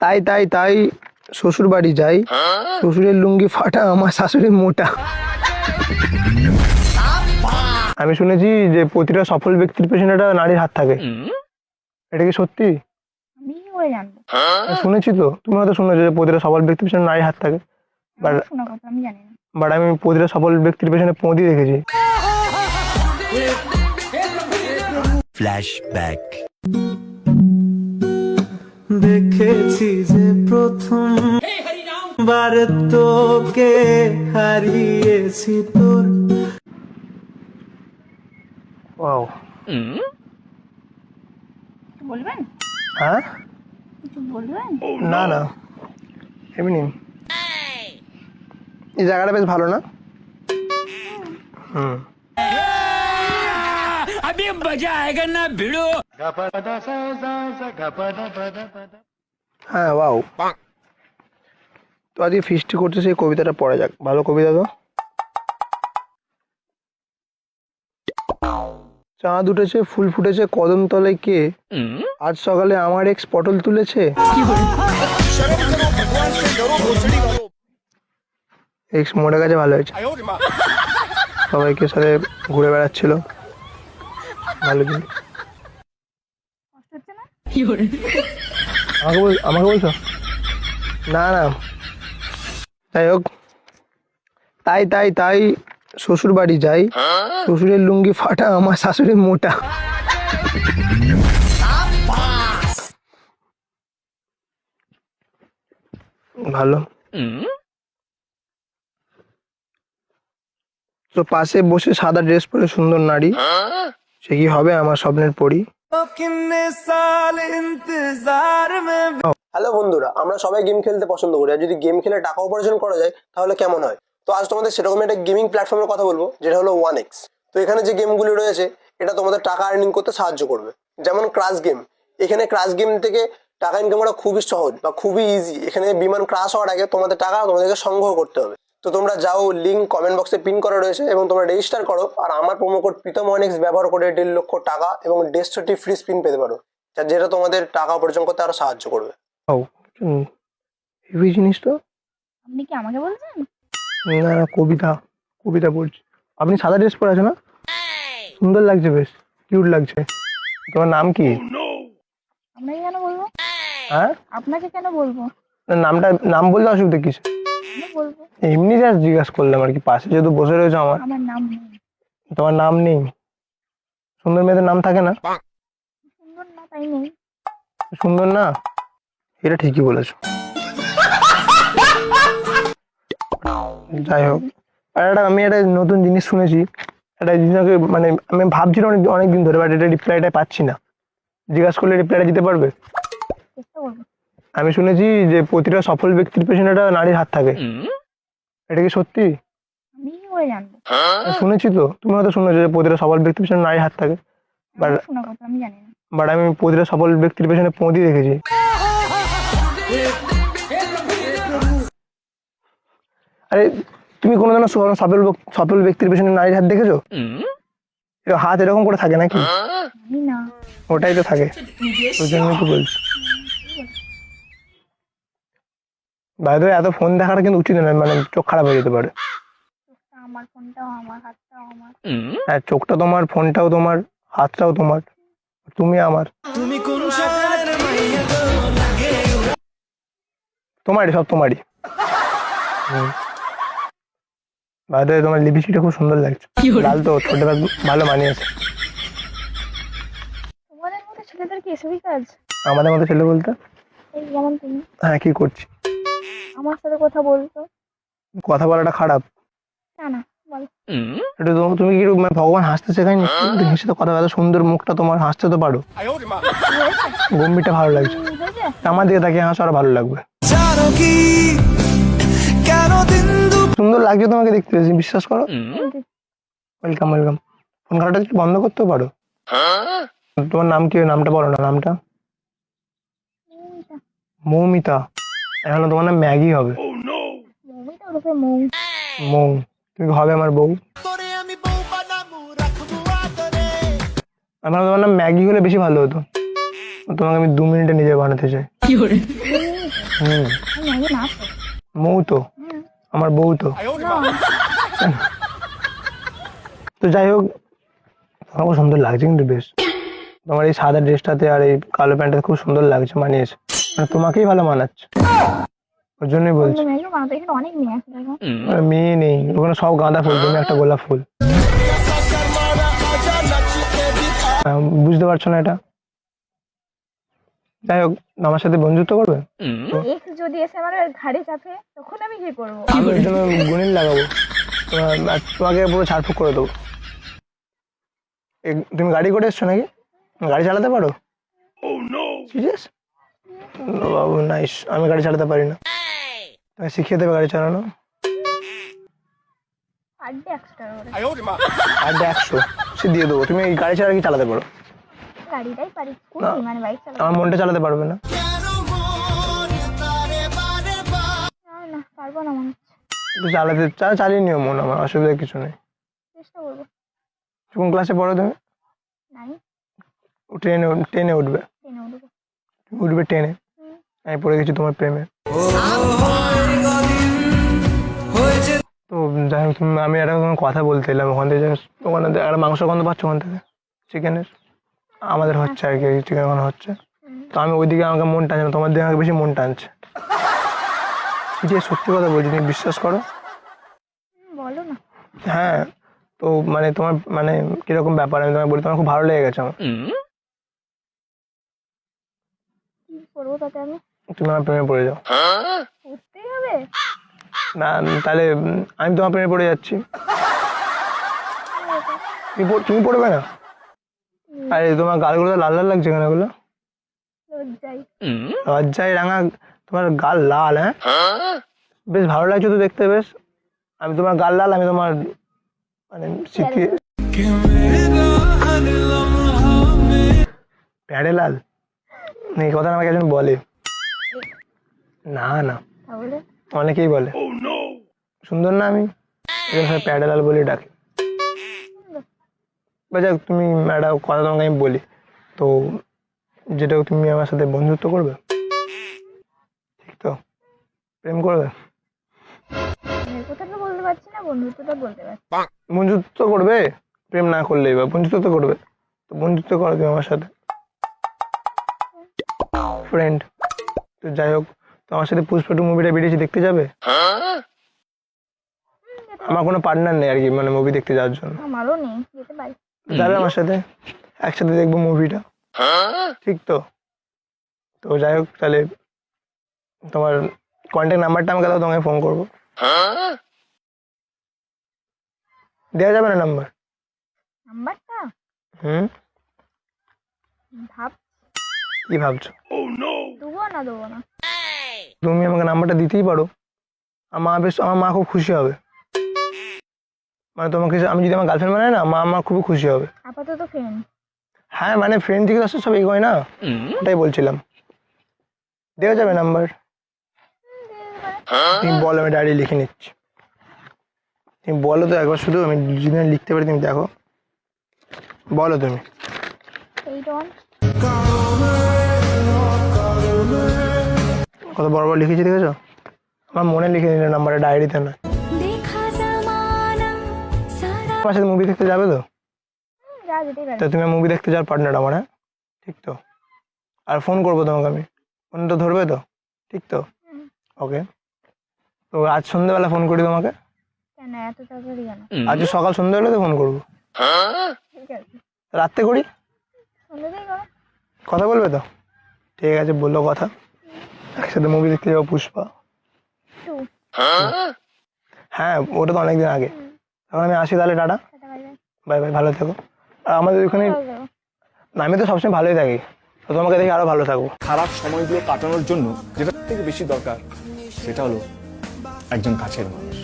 তাই তাই তাই শ্বশুর বাড়ি যাই। শ্বশুরের লুঙ্গি ফাটা আমার শাশুড়ি মোটা। আমি শুনেছি যে প্রতিটা সফল ব্যক্তির পেছনে একটা নারীর হাত থাকে। এটা কি সত্যি? শুনেছি তো। তুমি হয়তো শুনেছো যে প্রতিটা সফল ব্যক্তির পেছনে নারীর হাত থাকে। বাট আমি প্রতিটা সফল ব্যক্তির পেছনে পৌঁদি দেখেছি. দেখেছি যে প্রথম বার তোকে হারিয়েছি তোর ওয়াও বলবেন হ্যাঁ কিছু বলবেন না না এমনি এই জায়গাটা বেশ ভালো না হুম হ্যাঁ ওয়াও তো আজকে ফিস্টি করতে সেই কবিতাটা পড়া যাক। ভালো কবিতা তো? চাঁদ উঠেছে ফুল ফুটেছে কদম তলায় কে? আজ সকালে আমার এক্স পটল তুলেছে। এক্স মরে গেছে ভালো হয়েছে। সবাইকে সাথে ঘুরে বেড়াচ্ছিল। ভালো জিনিস কষ্ট হচ্ছে না? আমাকে বল, আমাকে বলছো? না না। যাই হোক। তাই তাই তাই শ্বশুর বাড়ি যাই। শ্বশুরের লুঙ্গি ফাটা, আমার শাশুড়ি মোটা। ভালো। তো পাশে বসে সাদা ড্রেস পরে সুন্দর নারী। সে কি হবে? আমার স্বপ্নের পরী। হ্যালো বন্ধুরা, আমরা সবাই গেম খেলতে পছন্দ করি, আর যদি গেম খেলে টাকা উপার্জন করা যায়, তাহলে কেমন হয়? তো আজ তোমাদের সেরকম একটা গেমিং প্ল্যাটফর্মের কথা বলব, যেটা হলো ওয়ান এক্স তো এখানে যে গেমগুলি রয়েছে, এটা তোমাদের টাকা আর্নিং করতে সাহায্য করবে। যেমন ক্রাশ গেম এখানে ক্রাশ গেম থেকে টাকা ইনকাম করা খুবই সহজ বা খুবই ইজি এখানে বিমান ক্রাশ হওয়ার আগে তোমাদের টাকা তোমাদেরকে সংগ্রহ করতে হবে। তো তোমরা যাও লিঙ্ক কমেন্ট বক্সে পিন করা রয়েছে এবং তোমরা রেজিস্টার করো। আর আমার promo code Pritam one X ব্যবহার করে দেড় লক্ষ টাকা এবং দেড়শোটি ফ্রি স্পিন পেতে পারো। যা যেটা তোমাদের টাকা উপার্জন করতে আরও সাহায্য করবে। ও হেভি জিনিস তো? আপনি কি আমাকে বলছেন? না না, কবিতা কবিতা পড়ছি আপনি সাদা ড্রেস পরে আছো না? সুন্দর লাগছে বেশ কিউট লাগছে। তোমার নাম কি? আপনাকে কেন বলব? হ্যাঁ? আপনাকে কেন বলব? নামটা নাম বললে অসুবিধা কিছু এমনি জাস্ট জিজ্ঞাসা করলাম আর কি পাশে যেহেতু বসে রয়েছে আমার। আমার নাম নেই। তোমার নাম নেই? সুন্দর মেয়েদের নাম থাকে না? সুন্দর না তাই নেই। সুন্দর না? এটা ঠিকই বলেছ। যাই হোক। আর একটা আমি একটা নতুন জিনিস শুনেছি। একটা জিনিসকে মানে আমি ভাবছিলাম অনেক অনেক দিন ধরে বাট এটা রিপ্লাইটা পাচ্ছি না। জিজ্ঞাসা করলে রিপ্লাইটা দিতে পারবে? আমি শুনেছি যে প্রতিটা সফল ব্যক্তির পেছনে একটা নারীর হাত থাকে। এটা কি সত্যি? আমি জানব। শুনেছি তো। তুমি হয়তো শুনেছো যে প্রতিটা সফল ব্যক্তির পেছনে নারীর হাত থাকে। শোনা কথা আমি জানি না। বাট আমি প্রতিটা সফল ব্যক্তির পেছনে পৌঁদি দেখেছি। আরে তুমি কোনোদিনও সফল সফল ব্যক্তির পেছনে নারীর হাত দেখেছ? এরকম হাত এরকম করে থাকে নাকি? ওটাই তো থাকে। ওই জন্যই তো বলছি। বাইরে এত ফোন দেখাটা কিন্তু উচিত নয় মানে চোখ খারাপ হয়ে যেতে পারে। চোখটা আমার ফোনটাও আমার হাতটাও আমার। হ্যাঁ চোখটা তোমার ফোনটাও তোমার হাতটাও তোমার তুমি আমার। তুমি কোন শহরের মাইয়া গো? তোমারই সব তোমারই। বাইরে তোমার লিপস্টিকটা খুব সুন্দর লাগছে। লাল তো ছোটটা ভালো মানিয়েছে। তোমাদের মতো ছেলেদের কি এসবই কাজ? আমাদের মতো ছেলে বলতে? এই যেমন তুমি। হ্যাঁ কি করছি? আমার সাথে কথা বলতো কথা বলাটা খারাপ। না না বল। একটু তুমি- তুমি কি মানে ভগবান হাসতে শেখায়নি? তুমি হেসে তো কথা এত সুন্দর মুখটা তোমার হাসতে তো পারো। গম্ভীরটা ভালো লাগছে। আমার দিকে তাকিয়ে হাসো আরও ভালো লাগবে। জানো কি? কেন দিন সুন্দর লাগছে তোমাকে দেখতে পেয়েছি বিশ্বাস করো? ওয়েলকাম ওয়েলকাম ফোন করাটা একটু বন্ধ করতেও পারো। তোমার নাম কি নামটা বলো না নামটা? মৌমিতা। মৌমিতা। এখন তোমার নাম ম্যাগি হবে। মৌ। মৌ। তুমি হবে আমার বউ। আমার তোমার নাম ম্যাগি হলে বেশি ভালো হতো। তোমাকে আমি দু মিনিটে নিজে বানাতে চাই। হুম। মৌ তো। আমার বউ তো। তো যাই হোক তোমার খুব সুন্দর লাগছে কিন্তু বেশ। তোমার এই সাদা ড্রেসটাতে আর এই কালো প্যান্টটা খুব সুন্দর লাগছে মানিয়েছে। মানে তোমাকেই ভালো মানাচ্ছে। ওর জন্যই বলছি। অনেক মেয়ে আছে মেয়ে নেই। ওখানে সব গাঁদা ফুল তুমি একটা গোলাপ ফুল। বুঝতে পারছ না এটা? যাই হোক আমার সাথে বন্ধুত্ব করবে? যদি এসে আমার ঘাড়ে চাপে তখন আমি কি করব? আমি জন্য গুণিন লাগাবো। তোমাকে পুরো ছাড়ফুক করে দেবো। তুমি গাড়ি করে এসছো নাকি? গাড়ি চালাতে পারো? সিরিয়াস বাবু নাইস আমি গাড়ি চালাতে পারি না। তুমি শিখিয়ে দেবে গাড়ি চালানো। একশো। সে দিয়ে দেবো। তুমি গাড়ি ছাড়া কি চালাতে পারো? মানে আমার মনটা চালাতে পারবে না। মনে চালাতে চা- চালিয়ে নিও মন আমার অসুবিধা কিছু নেই। চেষ্টা কোন ক্লাসে পড়ো তুমি? নাই ট্রেনে ট্রেনে উঠবে। উঠবো টেনে। আমি পড়ে গেছি তোমার প্রেমে। তো যাই হোক তুমি আমি একটা কথা বলতে এলাম ওখান থেকে। ওখানে একটা মাংস গন্ধ পাচ্ছ ওখান থেকে? চিকেনের আমাদের হচ্ছে আর কি চিকেন ওখানে হচ্ছে। তো আমি ওইদিকে আমাকে মন টানছে না, তোমার দিকে আমাকে বেশি মন টানছে। সিরিয়াস সত্যি কথা বলছি তুমি বিশ্বাস করো? বলো না। হ্যাঁ তো মানে তোমার মানে কীরকম ব্যাপার? আমি তোমায় বলি তোমার খুব ভালো লেগে গেছে আমার কি করব তাতে আমি? তোমার প্রেমে পড়ে যাও। উঠতেই হবে? না তাহলে আমি তোমার প্রেমে পড়ে যাচ্ছি। তুমি তুমি পড়বে না? আরে তোমার গালগুলো লাল লাল লাগছে কেন এগুলো? লজ্জায়। রাঙা তোমার গাল লাল হ্যাঁ? হ্যাঁ? বেশ ভালো লাগছে তো দেখতে বেশ। আমি তোমার গাল লাল আমি তোমার মানে শিখিয়ে প্যাডে লাল। এই কথা আমাকে একজন বলে। না না। অনেকেই বলে। সুন্দর না আমি? এই জন্য বলে ডাকে। যাক তুমি একটা কথা তোমাকে আমি বলি। তো যেটা তুমি আমার সাথে বন্ধুত্ব করবে? ঠিক তো? প্রেম করবে? প্রেমের কথা বলতে পারছি না বন্ধুত্বটা বলতে পারছি বন্ধুত্ব করবে? প্রেম না করলেই বা বন্ধুত্ব তো করবে। তো বন্ধুত্ব করো তুমি আমার সাথে। ফ্রেন্ড তো যাই হোক তো আমার সাথে পুষ্পা টু মুভিটা বেরিয়েছে দেখতে যাবে? আমার কোনো পার্টনার নেই আর কি মানে মুভি দেখতে যাওয়ার জন্য। আমারও নেই যেতে পারি। যাবে আমার সাথে? একসাথে দেখব মুভিটা ঠিক তো? তো যাই হোক তাহলে তোমার কন্ট্যাক্ট নাম্বারটা আমাকে দাও তোমাকে ফোন করব। দেওয়া যাবে না নাম্বার নাম্বারটা হুম? ভাব কি ভাবছ? দেবো না দেবো না। তুমি আমাকে নাম্বারটা দিতেই পারো। আমার মা বেশ আমার মা খুব খুশি হবে। মানে তোমাকে আমি যদি আমার গার্লফ্রেন্ড বানাই না মা আমার খুব খুশি হবে। আপাতত ফ্রেন্ড হ্যাঁ মানে ফ্রেন্ড থেকে আসলে সব এগোয় না। ওটাই বলছিলাম। দেওয়া যাবে নাম্বার? তুমি বলো আমি ডায়েরি লিখে নিচ্ছি। তুমি বলো তো একবার শুধু আমি যদি লিখতে পারি তুমি দেখো। বলো তুমি। কত বড় বড় লিখেছি দেখেছ? আমার মনে লিখে নিল নাম্বারে ডায়েরিতে না। তোমার সাথে মুভি দেখতে যাবে তো? তো তুমি মুভি দেখতে যাওয়ার পার্টনার আমার হ্যাঁ? ঠিক তো? আর ফোন করব তোমাকে আমি। ফোন তো ধরবে তো? ঠিক তো? ওকে তো আজ সন্ধ্যেবেলা ফোন করি তোমাকে। আজ সকাল সন্ধ্যেবেলা তো ফোন করব রাত্রে করি। কথা বলবে তো? ঠিক আছে বলল কথা। একসাথে মুভি দেখতে যাব পুষ্পা। হ্যাঁ ওটা তো অনেকদিন আগে। তখন আমি আসি তাহলে টাটা। বাই বাই বাই বাই ভালো থেকো। আর আমাদের ওখানে আমি তো সবসময় ভালোই থাকি। তো তোমাকে দেখে আরও ভালো থাকব খারাপ সময়গুলো কাটানোর জন্য যেটা থেকে বেশি দরকার সেটা হলো একজন কাছের মানুষ।